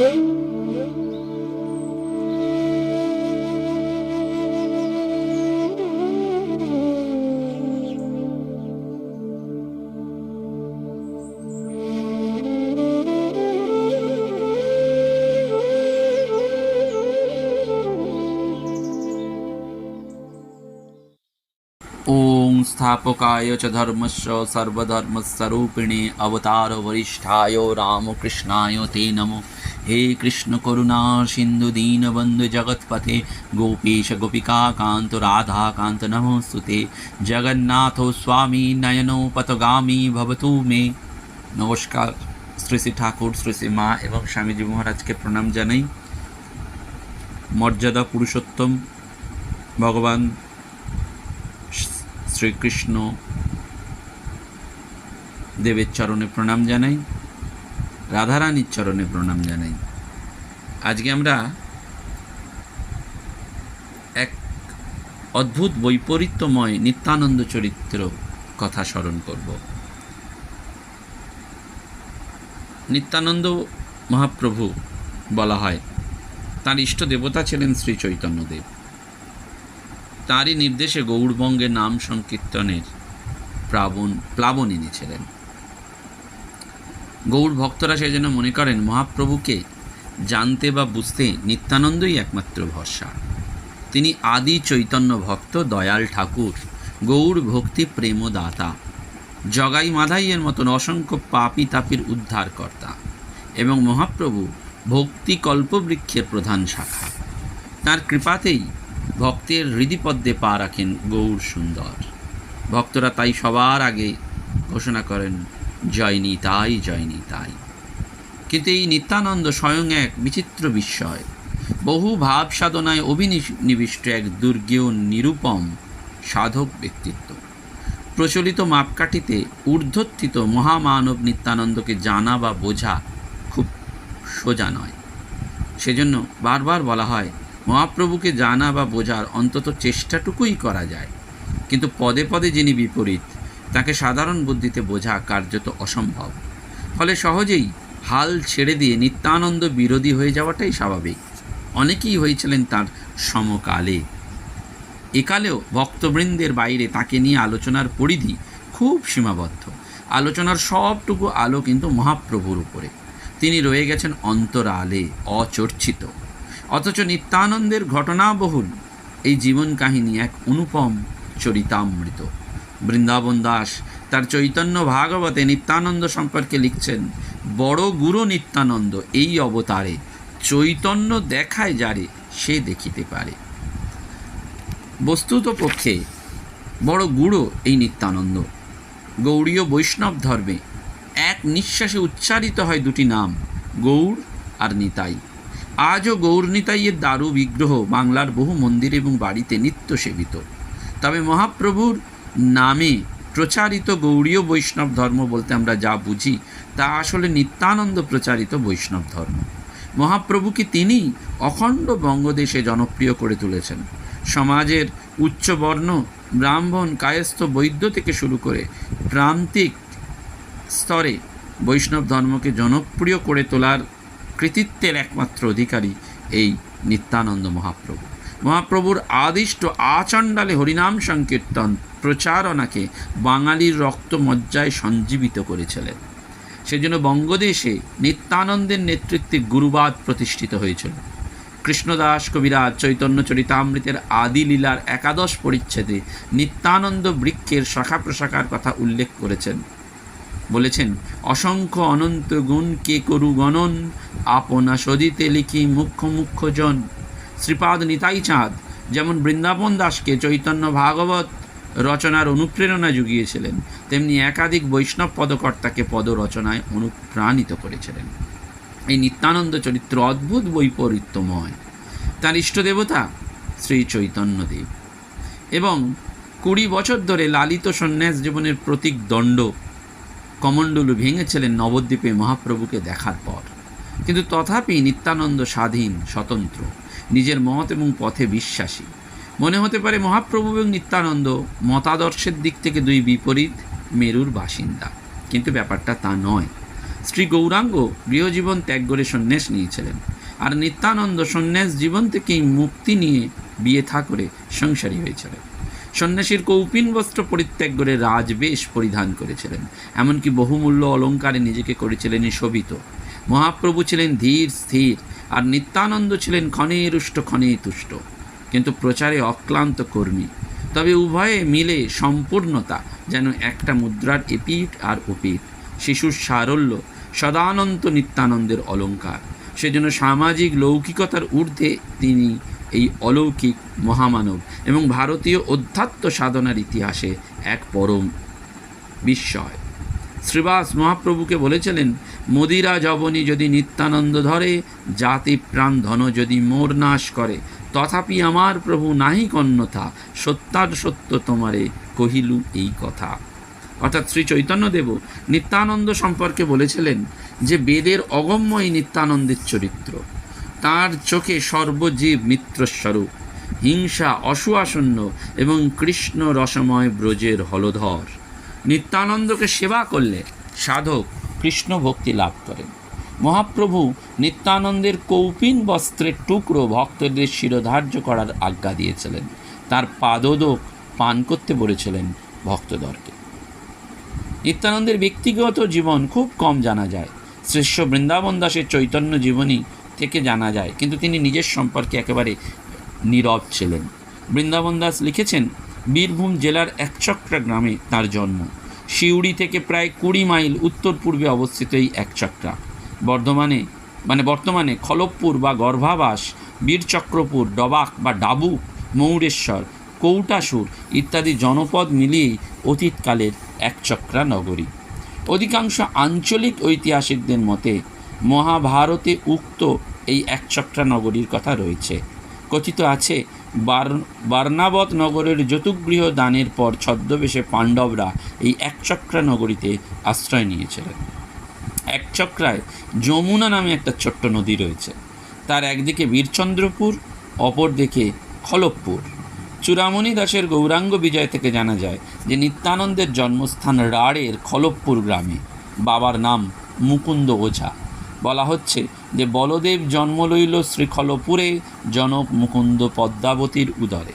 ઓમ સ્થાપકાય ચ ધર્મશ સર્વધર્મ સ્વરૂપિણે અવતાર વરિષ્ઠાય રામકૃષ્ણાય તે નમો হে কৃষ্ণ করুণা, সিন্ধু দীনবন্ধু জগৎপথে, গোপীশ গোপিকা কান্ত রাধা কান্ত নমস্তুতে, জগন্নাথ স্বামী নয়নোপতগামী ভবতু মে। নমস্কার, শ্রী শ্রী ঠাকুর, শ্রী শ্রী মা এবং স্বামীজি মহারাজকে প্রণাম জানাই। মর্যাদা পুরুষোত্তম, ভগবান শ্রীকৃষ্ণ দেবের চরণে প্রণাম জানাই। রাধারানীর চরণে প্রণাম জানাই। আজকে আমরা এক অদ্ভুত বৈপরীত্যময় নিত্যানন্দ চরিত্র কথা স্মরণ করব। নিত্যানন্দ মহাপ্রভু বলা হয়, তার ইষ্ট দেবতা ছিলেন শ্রী চৈতন্যদেব। তাঁরই নির্দেশে গৌড়বঙ্গে নাম সংকীর্তনের প্লাবন প্লাবন এনেছিলেন গৌড় ভক্তরা সেই জন্য মনে করেন, মহাপ্রভুকে জানতে বা বুঝতে নিত্যানন্দই একমাত্র ভরসা। তিনি আদি চৈতন্য ভক্ত, দয়াল ঠাকুর, গৌড় ভক্তি প্রেমদাতা, জগাই মাধাইয়ের মতন অসংখ্য পাপি তাপির উদ্ধারকর্তা এবং মহাপ্রভু ভক্তি কল্পবৃক্ষের প্রধান শাখা। তার কৃপাতেই ভক্তের হৃদিপদ্মে পা রাখেন গৌর সুন্দর। ভক্তরা তাই সবার আগে ঘোষণা করেন জয়নি তাই জয়নি তাই। কিন্তু এই নিত্যানন্দ স্বয়ং এক বিচিত্র বিস্ময়। বহু ভাব সাধনায় অভিনিবিষ্ট এক দুর্গেয় নিরুপম সাধক ব্যক্তিত্ব। প্রচলিত মাপকাঠিতে ঊর্ধ্বত্থিত মহামানব নিত্যানন্দকে জানা বা বোঝা খুব সোজা নয়। সেজন্য বারবার বলা হয়, মহাপ্রভুকে জানা বা বোঝার অন্তত চেষ্টাটুকুই করা যায়। কিন্তু পদে পদে যিনি বিপরীত তাকে সাধারণ বুদ্ধিতে বোঝা কার্যত অসম্ভব। ফলে সহজেই হাল ছেড়ে দিয়ে নিত্যানন্দ বিরোধী হয়ে যাওয়াটাই স্বাভাবিক। অনেকেই হয়েছিলেন তার সমকালে। একালেও ভক্তবৃন্দের বাইরে তাকে নিয়ে আলোচনার পরিধি খুব সীমাবদ্ধ। আলোচনার সবটুকু আলো কিন্তু মহাপ্রভুর উপরে। তিনি রয়ে গেছেন অন্তরালে, অচর্চিত। অথচ নিত্যানন্দের ঘটনাবহুল এই জীবন কাহিনী এক অনুপম চরিতামৃত। বৃন্দাবন দাস। তার চৈতন্য ভাগবতে নিত্যানন্দ সম্পর্কে লিখছেন, বড় গুরু নিত্যানন্দ এই অবতারে চৈতন্য দেখায় যারে, সে দেখিতে পারে। বস্তুত পক্ষে বড় গুড়ো এই নিত্যানন্দ। গৌড়ীয় বৈষ্ণব ধর্মে এক নিঃশ্বাসে উচ্চারিত হয় দুটি নাম গৌড় আর নিতাই। আজও গৌরনিতাইয়ের দারু বিগ্রহ বাংলার বহু মন্দির এবং বাড়িতে নিত্য সেবিত। তবে মহাপ্রভুর নামে প্রচারিত গৌড়ীয় বৈষ্ণব ধর্ম বলতে আমরা যা বুঝি, তা আসলে নিত্যানন্দ প্রচারিত বৈষ্ণব ধর্ম। মহাপ্রভুকে তিনি অখণ্ড বঙ্গদেশে জনপ্রিয় করে তুলেছেন। সমাজের উচ্চবর্ণ, ব্রাহ্মণ, কায়স্থ, বৈদ্য থেকে শুরু করে প্রান্তিক স্তরে বৈষ্ণব ধর্মকে জনপ্রিয় করে তোলার কৃতিত্বের একমাত্র অধিকারী এই নিত্যানন্দ মহাপ্রভু। মহাপ্রভুর আদিষ্ট আচণ্ডালে হরিনাম সংকীর্তন প্রচারণাকে বাঙালির রক্তমজ্জায় সঞ্জীবিত করেছিলেন। সেজন্য বঙ্গদেশে নিত্যানন্দের নেতৃত্বে গুরুবাদ প্রতিষ্ঠিত হয়েছিল। কৃষ্ণদাস কবিরাজ চৈতন্য চরিতামৃতের আদি লীলার একাদশ পরিচ্ছেদে নিত্যানন্দ বৃক্ষের শাখা প্রশাখার কথা উল্লেখ করেছেন। বলেছেন, অসংখ্য অনন্ত গুণ কে করু গণন আপনা সদিতে লিখি মুখ্য মুখ্য জন। শ্রীপাদ নিতাই চাঁদ, যেমন বৃন্দাবন দাসকে চৈতন্য ভাগবত রচনার অনুপ্রেরণা জুগিয়েছিলেন, তেমনি একাধিক বৈষ্ণব পদকর্তাকে পদ রচনায় অনুপ্রাণিত করেছিলেন। এই নিত্যানন্দ চরিত্র অদ্ভুত বৈপরীত্যময়। তার ইষ্টদেবতা শ্রী চৈতন্যদেব। এবং কুড়ি বছর ধরে লালিত সন্ন্যাস জীবনের প্রতীক দণ্ড কমণ্ডলু ভেঙেছিলেন নবদ্বীপে মহাপ্রভুকে দেখার পর। কিন্তু তথাপি নিত্যানন্দ স্বাধীন, স্বতন্ত্র। নিজের মত এবং পথে বিশ্বাসী। মনে হতে পারে মহাপ্রভু এবং নিত্যানন্দ মতাদর্শের দিক থেকে দুই বিপরীত মেরুর বাসিন্দা। কিন্তু ব্যাপারটা তা নয়। শ্রী গৌরাঙ্গ গৃহজীবন ত্যাগ করে সন্ন্যাস নিয়েছিলেন। আর নিত্যানন্দ সন্ন্যাস জীবন থেকেই মুক্তি নিয়ে বিয়ে থা করে সংসারী হয়েছিলেন। সন্ন্যাসীর কৌপিন বস্ত্র পরিত্যাগ করে রাজবেশ পরিধান করেছিলেন। এমনকি বহুমূল্য অলঙ্কারে নিজেকে করেছিলেন শোভিত। মহাপ্রভু ছিলেন ধীর, স্থির আর নিত্যানন্দ ছিলেন ক্ষণে রুষ্ট ক্ষণে তুষ্ট কিন্তু প্রচারে অক্লান্ত কর্মী। তবে উভয়ে মিলে সম্পূর্ণতা যেন একটা মুদ্রার এপিঠ আর ওপিঠ। শিশুর সারল্য, সদানন্ত নিত্যানন্দের অলঙ্কার। সেজন্য সামাজিক লৌকিকতার ঊর্ধ্বে তিনি এই অলৌকিক মহামানব এবং ভারতীয় অধ্যাত্ম সাধনার ইতিহাসে এক পরম বিস্ময়। শ্রীবাস মহাপ্রভুকে বলেছিলেন মদিরা জবনী যদি নিত্যানন্দ ধরে, জাতি প্রাণ ধন যদি মোর নাশ করে। তথাপি আমার প্রভু নাহি কন্যথা সত্যার সত্য তোমারে কহিলু এই কথা। অর্থাৎ শ্রী চৈতন্যদেব নিত্যানন্দ সম্পর্কে বলেছিলেন যে, বেদের অগম্য নিত্যানন্দের চরিত্র। তার চোখে সর্বজীব মিত্রস্বরূপ, হিংসা অসুয়াশূন্য এবং কৃষ্ণ রসময় ব্রজের হলধর। নিত্যানন্দকে সেবা করলে সাধক কৃষ্ণ ভক্তি লাভ করেন। মহাপ্রভু নিত্যানন্দের কৌপিন বস্ত্রের টুকরো ভক্তদের শিরোধার্য করার আজ্ঞা দিয়েছিলেন। তার পাদোদক পান করতে বলেছিলেন ভক্তদরকে। নিত্যানন্দের ব্যক্তিগত জীবন খুব কম জানা যায়। শ্রেষ্ঠ বৃন্দাবন দাসের চৈতন্য জীবনী থেকে জানা যায়, কিন্তু তিনি নিজের সম্পর্কে একেবারে নীরব ছিলেন। বৃন্দাবন দাস লিখেছেন, বীরভূম জেলার একচক্রা গ্রামে তার জন্ম। সিউড়ি থেকে প্রায় কুড়ি মাইল উত্তর পূর্বে অবস্থিত এই একচক্রা বর্ধমানে মানে বর্তমানে খলবপুর বা গর্ভাবাস, বীরচক্রপুর ডবাক বা ডাবুক মৌরেশ্বর, কৌটাসুর ইত্যাদি জনপদ মিলিয়েই অতীতকালের একচক্রা নগরী। অধিকাংশ আঞ্চলিক ঐতিহাসিকদের মতে, মহাভারতে উক্ত এই একচক্রা নগরীর কথা রয়েছে। কথিত আছে, বার, বার্নাবত নগরের যতুগৃহ দানের পর ছদ্মবেশে পাণ্ডবরা এই একচক্রা নগরীতে আশ্রয় নিয়েছিলেন। একচক্রায় যমুনা নামে একটা ছোট্ট নদী রয়েছে। তার একদিকে বীরচন্দ্রপুর অপর দিকে খলবপুর চূড়ামণি দাসের গৌরাঙ্গ বিজয় থেকে জানা যায় যে নিত্যানন্দের জন্মস্থান রাড়ের খলবপুর গ্রামে। বাবার নাম মুকুন্দ ওঝা। বলা হচ্ছে যে বলদেব জন্ম লইল শ্রীখলপুরে জনক মুকুন্দ পদ্মাবতীর উদরে।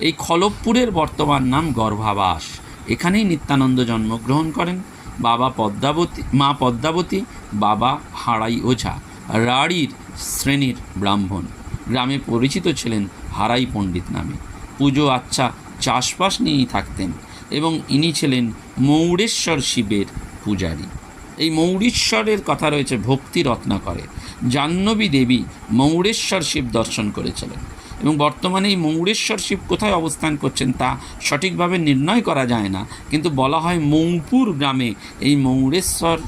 এই খলবপুরের বর্তমান নাম গর্ভাবাস। এখানেই নিত্যানন্দ জন্মগ্রহণ করেন। বাবা পদ্মাবতী, মা পদ্মাবতী, বাবা হাড়াই ওঝা, রাড়ির শ্রেণির ব্রাহ্মণ। গ্রামে পরিচিত ছিলেন হারাই পণ্ডিত নামে। পুজো আচ্ছা চাষবাস নিয়েই থাকতেন এবং ইনি ছিলেন মৌরেশ্বর শিবের পূজারী। এই মৌরেশ্বরের কথা রয়েছে ভক্তি রত্নাকরে। জাহ্নবী দেবী মৌরেশ্বর শিব দর্শন করেছিলেন এবং বর্তমানে এই মৌরেশ্বর শিব কোথায় অবস্থান করছেন তা সঠিকভাবে নির্ণয় করা যায় না, কিন্তু বলা হয় মৌপুর গ্রামে এই মৌরেশ্বর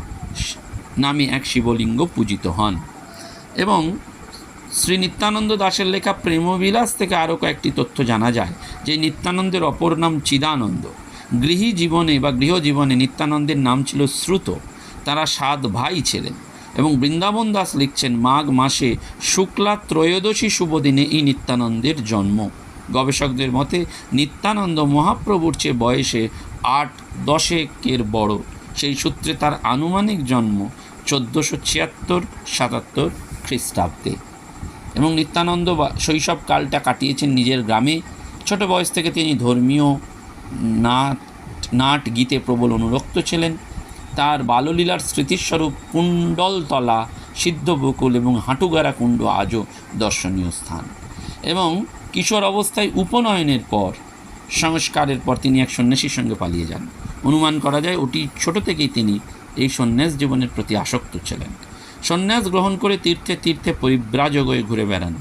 নামে এক শিবলিঙ্গ পূজিত হন। এবং শ্রী নিত্যানন্দ দাসের লেখা প্রেমবিলাস থেকে আরও কয়েকটি তথ্য জানা যায়, যে নিত্যানন্দের অপর নাম চিদানন্দ। গৃহী জীবনে বা গৃহজীবনে নিত্যানন্দের নাম ছিল শ্রুত। তারা সাত ভাই ছিলেন এবং বৃন্দাবন দাস লিখছেন, মাঘ মাসে শুক্লা ত্রয়োদশী শুভ দিনে এই নিত্যানন্দের জন্ম। গবেষকদের মতে, নিত্যানন্দ মহাপ্রভুর চেয়ে বয়সে আট দশেকের বড়। সেই সূত্রে তার আনুমানিক জন্ম চোদ্দোশো ছিয়াত্তর সাতাত্তর খ্রিস্টাব্দে। এবং নিত্যানন্দ শৈশবকালটা কাটিয়েছেন নিজের গ্রামে। ছোট বয়স থেকে তিনি ধর্মীয় নাট নাট গীতে প্রবল অনুরক্ত ছিলেন। তার বাললীলার স্মৃতিস্বরূপ কুণ্ডলতলা সিদ্ধবকুল এবং হাঁটুগারা কুণ্ড আজও দর্শনীয় স্থান। এবং কিশোর অবস্থায় উপনয়নের পর, সংস্কারের পর তিনি এক সন্ন্যাসীর সঙ্গে পালিয়ে যান। অনুমান করা যায় ওটি ছোট থেকেই তিনি এই সন্ন্যাস জীবনের প্রতি আসক্ত ছিলেন। সন্ন্যাস গ্রহণ করে তীর্থে তীর্থে পরিব্রাজক হয়ে ঘুরে বেড়ান।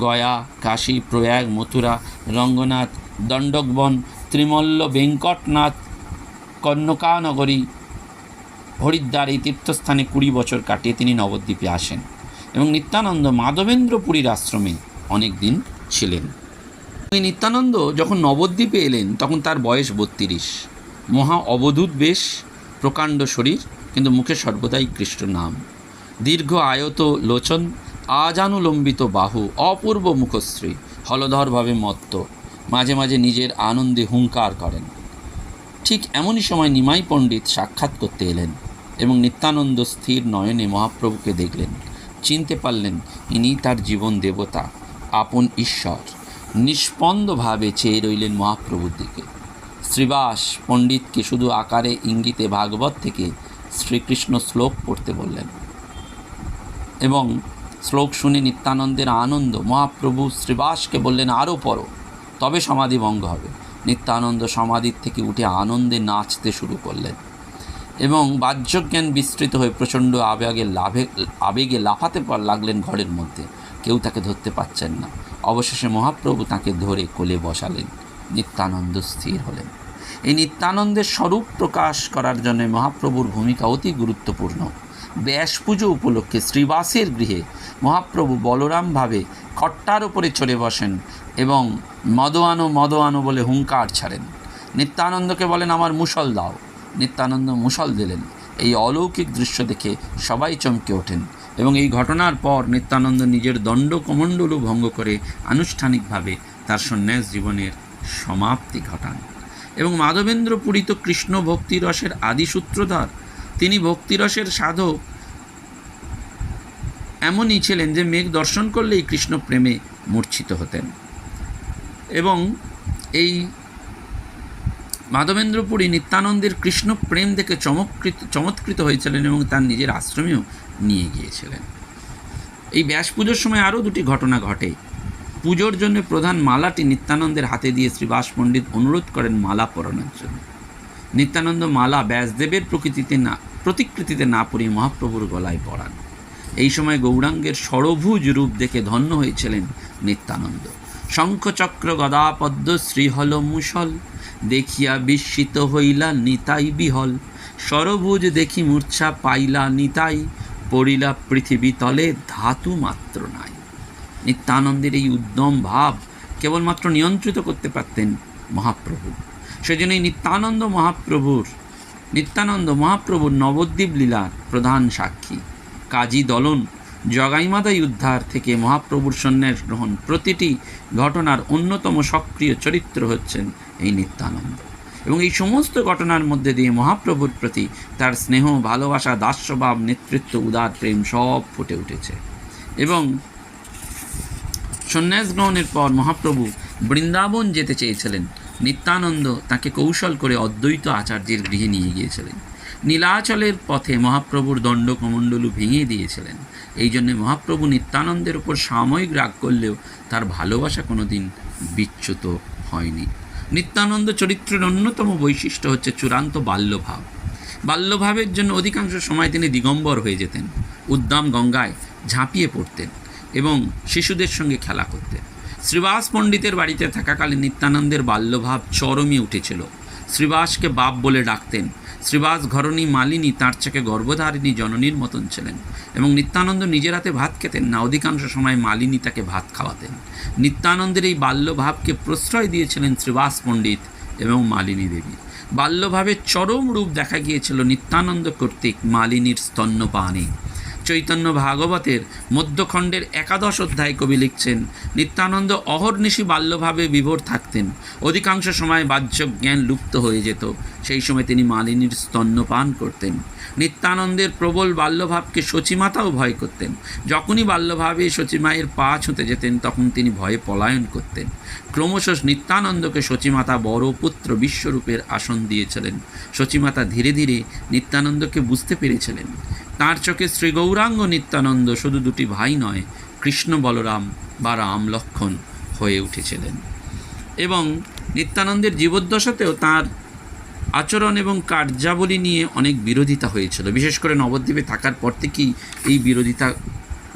গয়া, কাশী, প্রয়াগ, মথুরা, রঙ্গনাথ, দণ্ডকবন, ত্রিমল্ল, বেঙ্কটনাথ, কন্যকানগরী হরিদ্বার এই তীর্থস্থানে কুড়ি বছর কাটিয়ে তিনি নবদ্বীপে আসেন এবং নিত্যানন্দ মাধবেন্দ্রপুরীর আশ্রমে অনেক দিন ছিলেন নিত্যানন্দ যখন নবদ্বীপে এলেন, তখন তার বয়স বত্রিশ। মহা অবধূত বেশ, প্রকাণ্ড শরীর, কিন্তু মুখে সর্বদাই কৃষ্ণ নাম। দীর্ঘ আয়ত লোচন, আজানুলম্বিত বাহু, অপূর্ব মুখশ্রী, হলধরভাবে মত্ত, মাঝে মাঝে নিজের আনন্দে হুঙ্কার করেন। ঠিক এমনই সময় নিমাই পণ্ডিত সাক্ষাৎ করতে এলেন। এবং নিত্যানন্দ স্থির নয়নে মহাপ্রভুকে দেখলেন। চিনতে পারলেন, ইনি তার জীবন দেবতা, আপন ঈশ্বর। নিষ্পন্দভাবে চেয়ে রইলেন মহাপ্রভুর দিকে। শ্রীবাস পণ্ডিতকে শুধু আকারে ইঙ্গিতে ভাগবত থেকে শ্রীকৃষ্ণ শ্লোক পড়তে বললেন। এবং শ্লোক শুনে নিত্যানন্দের আনন্দ, মহাপ্রভু শ্রীবাসকে বললেন আরও পড়ো, তবে সমাধি ভঙ্গ হবে। নিত্যানন্দ সমাধির থেকে উঠে আনন্দে নাচতে শুরু করলেন। এবং বাহ্যজ্ঞান বিস্তৃত হয়ে প্রচণ্ড আবেগে লাভে, আবেগে লাফাতে লাগলেন ঘরের মধ্যে। কেউ তাকে ধরতে পারছেন না। অবশেষে মহাপ্রভু তাকে ধরে কোলে বসালেন। নিত্যানন্দ স্থির হলেন। এই নিত্যানন্দের স্বরূপ প্রকাশ করার জন্য মহাপ্রভুর ভূমিকা অতি গুরুত্বপূর্ণ। ব্যাস পুজো উপলক্ষে শ্রীবাসের গৃহে মহাপ্রভু বলরামভাবে খট্টার ওপরে চড়ে বসেন এবং মদোয়ানো মদোয়ানো বলে হুঙ্কার ছাড়েন। নিত্যানন্দকে বলেন, আমার মুসল দাও। নিত্যানন্দ মুসল দিলেন। এই অলৌকিক দৃশ্য দেখে সবাই চমকে ওঠেন এবং এই ঘটনার পর নিত্যানন্দ নিজের দণ্ড কমণ্ডলও ভঙ্গ করে আনুষ্ঠানিকভাবে তার সন্ন্যাস জীবনের সমাপ্তি ঘটান এবং মাধবেন্দ্র পুরীত কৃষ্ণ ভক্তিরসের আদি সূত্রধর তিনি ভক্তিরসের সাধক। এমনই ছিলেন যে মেঘ দর্শন করলেই কৃষ্ণ প্রেমে মূর্ছিত হতেন। এবং এই মাধবেন্দ্রপুরী নিত্যানন্দের কৃষ্ণ প্রেম দেখে চমৎকৃত চমৎকৃত হয়েছিলেন এবং তার নিজের আশ্রমেও নিয়ে গিয়েছিলেন। এই ব্যাস পুজোর সময় আরও দুটি ঘটনা ঘটে। পুজোর জন্য প্রধান মালাটি নিত্যানন্দের হাতে দিয়ে শ্রীবাস পণ্ডিত অনুরোধ করেন মালা পরানোর জন্য। নিত্যানন্দ মালা ব্যাসদেবের প্রকৃতিতে না প্রতিকৃতিতে না পরিয়ে মহাপ্রভুর গলায় পরান। এই সময় গৌরাঙ্গের সরভুজ রূপ দেখে ধন্য হয়েছিলেন নিত্যানন্দ। শঙ্খচক্র গদাপদ্ম শ্রীহল মুসল দেখিয়া বিস্মিত হইলা নিতাই বিহল। সরভুজ দেখি মূর্ছা পাইলা নিতাই, পড়িলা পৃথিবী তলে ধাতু মাত্র নাই। নিত্যানন্দের এই উদ্যম ভাব কেবলমাত্র নিয়ন্ত্রিত করতে পারতেন মহাপ্রভু। সেজন্যই নিত্যানন্দ মহাপ্রভুর নিত্যানন্দ মহাপ্রভুর নবদ্বীপ লীলার প্রধান সাক্ষী কাজী দলন জগাইমাদাই উদ্ধার থেকে মহাপ্রভুর সন্ন্যাস গ্রহণ প্রতিটি ঘটনার অন্যতম সক্রিয় চরিত্র হচ্ছেন এই নিত্যানন্দ। এবং এই সমস্ত ঘটনার মধ্যে দিয়ে মহাপ্রভুর প্রতি তার স্নেহ, ভালোবাসা দাস্যভাব নেতৃত্ব, উদার প্রেম সব ফুটে উঠেছে। এবং সন্ন্যাস গ্রহণের পর মহাপ্রভু বৃন্দাবন যেতে চেয়েছিলেন। নিত্যানন্দ তাকে কৌশল করে অদ্বৈত আচার্যের গৃহে নিয়ে গিয়েছিলেন। নীলাচলের পথে মহাপ্রভুর দণ্ড কমণ্ডলু ভেঙে দিয়েছিলেন। এই জন্যে মহাপ্রভু নিত্যানন্দের উপর সাময়িক রাগ করলেও তার ভালোবাসা কোনোদিন বিচ্যুত হয়নি। নিত্যানন্দ চরিত্রের অন্যতম বৈশিষ্ট্য হচ্ছে চূড়ান্ত বাল্যভাব। বাল্যভাবের জন্য অধিকাংশ সময় তিনি দিগম্বর হয়ে যেতেন, উদ্দাম গঙ্গায় ঝাঁপিয়ে পড়তেন এবং শিশুদের সঙ্গে খেলা করতেন। শ্রীবাস পণ্ডিতের বাড়িতে থাকাকালীন নিত্যানন্দের বাল্যভাব চরমে উঠেছিল। শ্রীবাসকে বাপ বলে ডাকতেন শ্রীবাস ঘরণী মালিনী তাঁর থেকে গর্ভধারিণী জননীর মতন ছিলেন এবং নিত্যানন্দ নিজের হাতে ভাত খেতেন। না, অধিকাংশ সময় মালিনী তাকে ভাত খাওয়াতেন। নিত্যানন্দের এই বাল্যভাবকে প্রশ্রয় দিয়েছিলেন শ্রীবাস পণ্ডিত এবং মালিনী দেবী। বাল্যভাবের চরম রূপ দেখা গিয়েছিল নিত্যানন্দ কর্তৃক মালিনীর স্তন্যপানে। চৈতন্য ভাগবতের মধ্যখণ্ডের একাদশ অধ্যায় কবি লিখছেন, নিত্যানন্দ অহর্নিশি বাল্যভাবে বিভোর থাকতেন। অধিকাংশ সময় বাহ্য জ্ঞান লুপ্ত হয়ে যেত। সেই সময় তিনি মালিনীর স্তন্যপান করতেন। নিত্যানন্দের প্রবল বাল্যভাবকে সচিমাতাও ভয় করতেন। যখনই বাল্যভাবে সচিমায়ের পা ছুঁতে যেতেন, তখন তিনি ভয়ে পলায়ন করতেন। ক্রমশ নিত্যানন্দকে সচিমাতা বড় পুত্র বিশ্বরূপের আসন দিয়েছিলেন। সচিমাতা ধীরে ধীরে নিত্যানন্দকে বুঝতে পেরেছিলেন। তাঁর চোখে শ্রী গৌরাঙ্গ নিত্যানন্দ শুধু দুটি ভাই নয়, কৃষ্ণ বলরাম বা রাম লক্ষণ হয়ে উঠেছিলেন। এবং নিত্যানন্দের জীবদ্দশাতেও তাঁর আচরণ এবং কার্যাবলী নিয়ে অনেক বিরোধিতা হয়েছিল। বিশেষ করে নবদ্বীপে থাকার পর থেকেই এই বিরোধিতা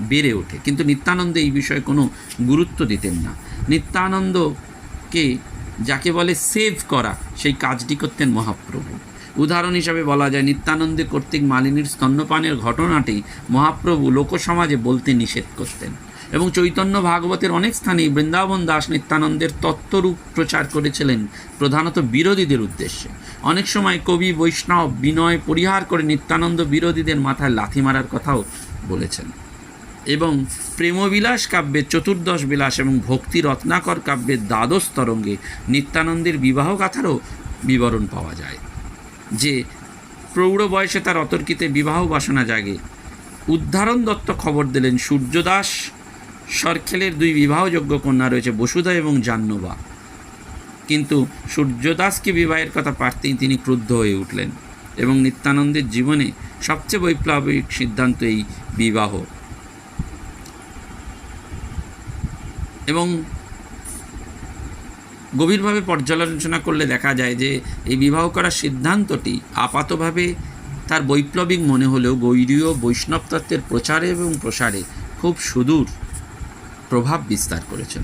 বেড়ে ওঠে। কিন্তু নিত্যানন্দ এই বিষয়ে কোনো গুরুত্ব দিতেন না। নিত্যানন্দকে যাকে বলে সেভ করা, সেই কাজটি করতেন মহাপ্রভু। উদাহরণ হিসাবে বলা যায়, নিত্যানন্দে কর্তৃক মালিনীর স্তন্যপানের ঘটনাটি মহাপ্রভু লোকসমাজে বলতে নিষেধ করতেন এবং চৈতন্য ভাগবতের অনেক স্থানেই বৃন্দাবন দাস নিত্যানন্দের তত্ত্বরূপ প্রচার করেছিলেন প্রধানত বিরোধীদের উদ্দেশ্যে। অনেক সময় কবি, বৈষ্ণব, বিনয় পরিহার করে নিত্যানন্দ বিরোধীদের মাথায় লাথি মারার কথাও বলেছেন এবং প্রেমবিলাস কাব্যের চতুর্দশ বিলাস এবং ভক্তি রত্নাকর কাব্যের দ্বাদশ তরঙ্গে নিত্যানন্দের বিবাহ গাথারও বিবরণ পাওয়া যায়। যে প্রৌঢ় বয়সে তার অতর্কিতে বিবাহ বাসনা জাগে। উদ্ধারণ দত্ত খবর দিলেন সূর্যদাস। সরখেলের দুই বিবাহযোগ্য কন্যা রয়েছে বসুধা এবং জাহ্নবা। কিন্তু সূর্যদাসকে বিবাহের কথা পারতেই তিনি ক্রুদ্ধ হয়ে উঠলেন এবং নিত্যানন্দের জীবনে সবচেয়ে বৈপ্লবিক সিদ্ধান্ত এই বিবাহ। এবং গভীরভাবে পর্যালোচনা করলে দেখা যায় যে এই বিবাহ করার সিদ্ধান্তটি আপাতভাবে তার বৈপ্লবিক মনে হলেও গৈরীয় বৈষ্ণব তত্ত্বের প্রচারে এবং প্রসারে খুব সুদূর প্রভাব বিস্তার করেছিল।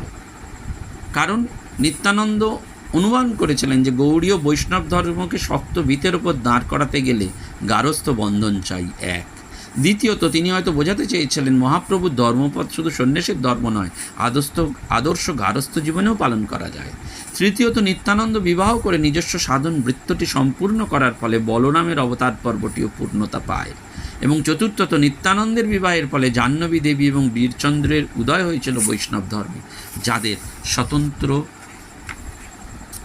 কারণ নিত্যানন্দ অনুমান করেছিলেন যে গৌড়ীয় বৈষ্ণব ধর্মকে শক্ত ভিতের উপর দাঁড় করাতে গেলে গারস্থ বন্ধন চাই এক। দ্বিতীয়ত, তিনি হয়তো বোঝাতে চেয়েছিলেন মহাপ্রভুর ধর্মপদ শুধু সন্ন্যাসের ধর্ম নয়, আদর্শ আদর্শ গারস্থ জীবনেও পালন করা যায়। তৃতীয়ত, নিত্যানন্দ বিবাহ করে নিজস্ব সাধন বৃত্তটি সম্পূর্ণ করার ফলে বলরামের অবতার পর্বটিও পূর্ণতা পায়। এবং চতুর্থত, নিত্যানন্দের বিবাহের ফলে জাহ্নবী দেবী এবং বীরচন্দ্রের উদয় হয়েছিল বৈষ্ণব ধর্মে, যাদের স্বতন্ত্র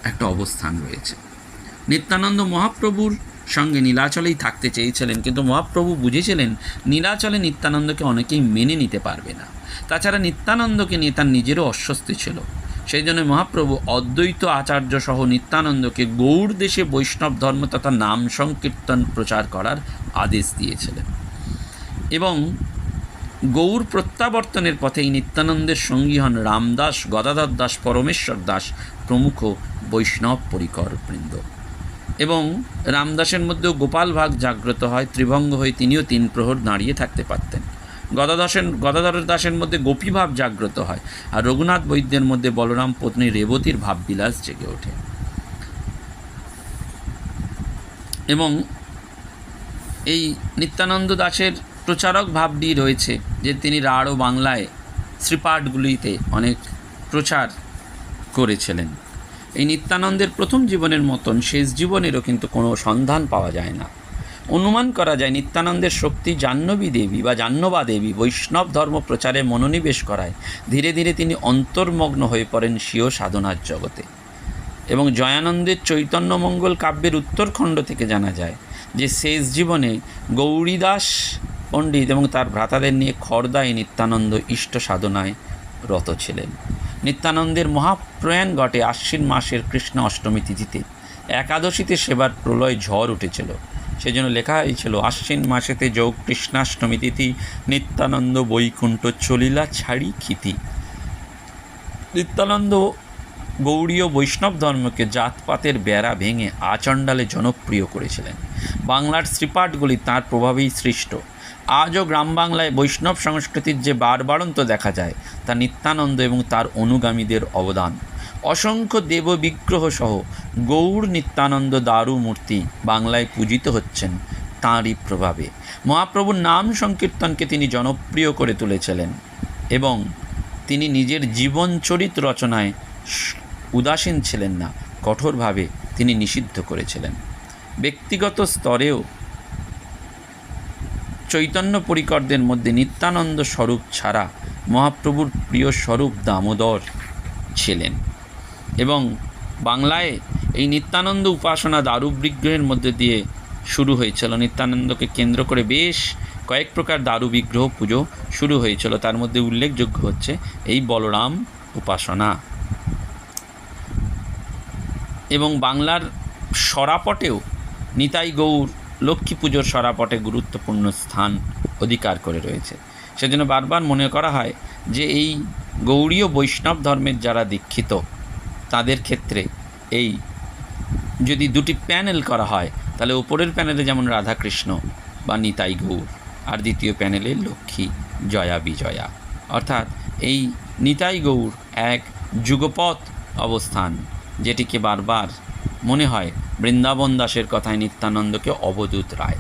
একটা অবস্থান রয়েছে। নিত্যানন্দ মহাপ্রভুর সঙ্গে নীলাচলেই থাকতে চেয়েছিলেন, কিন্তু মহাপ্রভু বুঝেছিলেন নীলাচলে নিত্যানন্দকে অনেকেই মেনে নিতে পারবে না। তাছাড়া নিত্যানন্দকে নিয়ে তার নিজেরও অস্বস্তি ছিল। সেই জন্য মহাপ্রভু অদ্বৈত আচার্য সহ নিত্যানন্দকে গৌড় দেশে বৈষ্ণব ধর্ম তথা নাম সংকীর্তন প্রচার করার আদেশ দিয়েছিলেন। এবং গৌর প্রত্যাবর্তনের পথে এই নিত্যানন্দের সঙ্গী হন রামদাস, গদাধর দাস, পরমেশ্বর দাস প্রমুখ বৈষ্ণব পরিকর বৃন্দ এবং রামদাসের মধ্যেও গোপাল ভাগ জাগ্রত হয়, ত্রিভঙ্গ হয়ে তিনিও তিন প্রহর দাঁড়িয়ে থাকতে পারতেন। গদাদাসের, গদাধর দাসের মধ্যে গোপীভাব জাগ্রত হয় আর রঘুনাথ বৈদ্যের মধ্যে বলরাম পত্নী রেবতীর ভাববিলাস জেগে ওঠে। এবং এই নিত্যানন্দ দাসের প্রচারক ভাবটি রয়েছে যে তিনি রাঢ় বাংলায় শ্রীপাঠগুলিতে অনেক প্রচার করেছিলেন। এই নিত্যানন্দের প্রথম জীবনের মতন শেষ জীবনেরও কিন্তু কোনো সন্ধান পাওয়া যায় না। অনুমান করা যায় নিত্যানন্দের শক্তি জাহ্নবী দেবী বা জাহ্নবা দেবী বৈষ্ণব ধর্ম প্রচারে মনোনিবেশ করায় ধীরে ধীরে তিনি অন্তর্মগ্ন হয়ে পড়েন স্বীয় সাধনার জগতে। এবং জয়ানন্দের চৈতন্যমঙ্গল কাব্যের উত্তরখণ্ড থেকে জানা যায় যে শেষ জীবনে গৌরীদাস পণ্ডিত এবং তার ভ্রাতাদের নিয়ে খর্দায় নিত্যানন্দ ইষ্ট সাধনায় রত ছিলেন। নিত্যানন্দের মহাপ্রয়াণ ঘটে আশ্বিন মাসের কৃষ্ণ অষ্টমী তিথিতে। একাদশীতে সেবার প্রলয় ঝড় উঠেছিল। সেজন্য লেখা হয়েছিল, আশ্বিন মাসেতে যোগ কৃষ্ণাষ্টমী তিথি, নিত্যানন্দ বৈকুণ্ঠ চলিলা ছাড়ি খিতি নিত্যানন্দ গৌড়ীয় বৈষ্ণব ধর্মকে জাতপাতের বেড়া ভেঙে আচণ্ডালে জনপ্রিয় করেছিলেন। বাংলার শ্রীপাঠগুলি তাঁর প্রভাবেই সৃষ্ট। আজও গ্রাম বাংলায় বৈষ্ণব সংস্কৃতির যে বারবারন্ত দেখা যায়, তা নিত্যানন্দ এবং তার অনুগামীদের অবদান। অসংখ্য দেব বিগ্রহ সহ গৌড় নিত্যানন্দ দারু মূর্তি বাংলায় পূজিত হচ্ছেন তাঁরই প্রভাবে। মহাপ্রভুর নাম সংকীর্তনকে তিনি জনপ্রিয় করে তুলেছিলেন এবং তিনি নিজের জীবন চরিত রচনায় উদাসীন ছিলেন না, কঠোরভাবে তিনি নিষিদ্ধ করেছিলেন। ব্যক্তিগত স্তরেও চৈতন্য পরিকরদের মধ্যে নিত্যানন্দ স্বরূপ ছাড়া মহাপ্রভুর প্রিয় স্বরূপ দামোদর ছিলেন এবং বাংলায় এই নিত্যানন্দ উপাসনা দারু বিগ্রহের মধ্যে দিয়ে শুরু হয়েছিল। নিত্যানন্দকে কেন্দ্র করে বেশ কয়েক প্রকার দারু বিগ্রহ পুজো শুরু হয়েছিল। তার মধ্যে উল্লেখযোগ্য হচ্ছে এই বলরাম উপাসনা। এবং বাংলার সরাপটেও নিতাই গৌর লক্ষ্মী পুজোর সরাপটে গুরুত্বপূর্ণ স্থান অধিকার করে রয়েছে। সেজন্য বারবার মনে করা হয় যে এই গৌড়ীয় বৈষ্ণব ধর্মের যারা দীক্ষিত, তাদের ক্ষেত্রে এই যদি দুটি প্যানেল করা হয়, তাহলে উপরের প্যানেলে যেমন রাধাকৃষ্ণ বা নিতাই গৌর, আর দ্বিতীয় প্যানেলে লক্ষ্মী জয়া বিজয়া। অর্থাৎ এই নিতাই গৌর এক যুগপথ অবস্থান যেটিকে বারবার মনে হয় বৃন্দাবন দাসের কথায় নিত্যানন্দকে অবধূত রায়।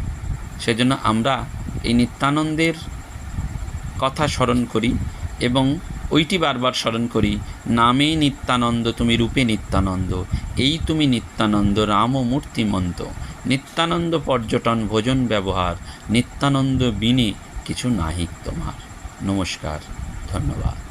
সেজন্য আমরা এই নিত্যানন্দের কথা স্মরণ করি এবং ওইটি বারবার স্মরণ করি, নামে নিত্যানন্দ, তুমি রূপে নিত্যানন্দ, এই তুমি নিত্যানন্দ রাম মূর্তিমন্ত। নিত্যানন্দ পর্যটন, ভোজন, ব্যবহার, নিত্যানন্দ বিনে কিছু নাহিক তোমার। নমস্কার, ধন্যবাদ।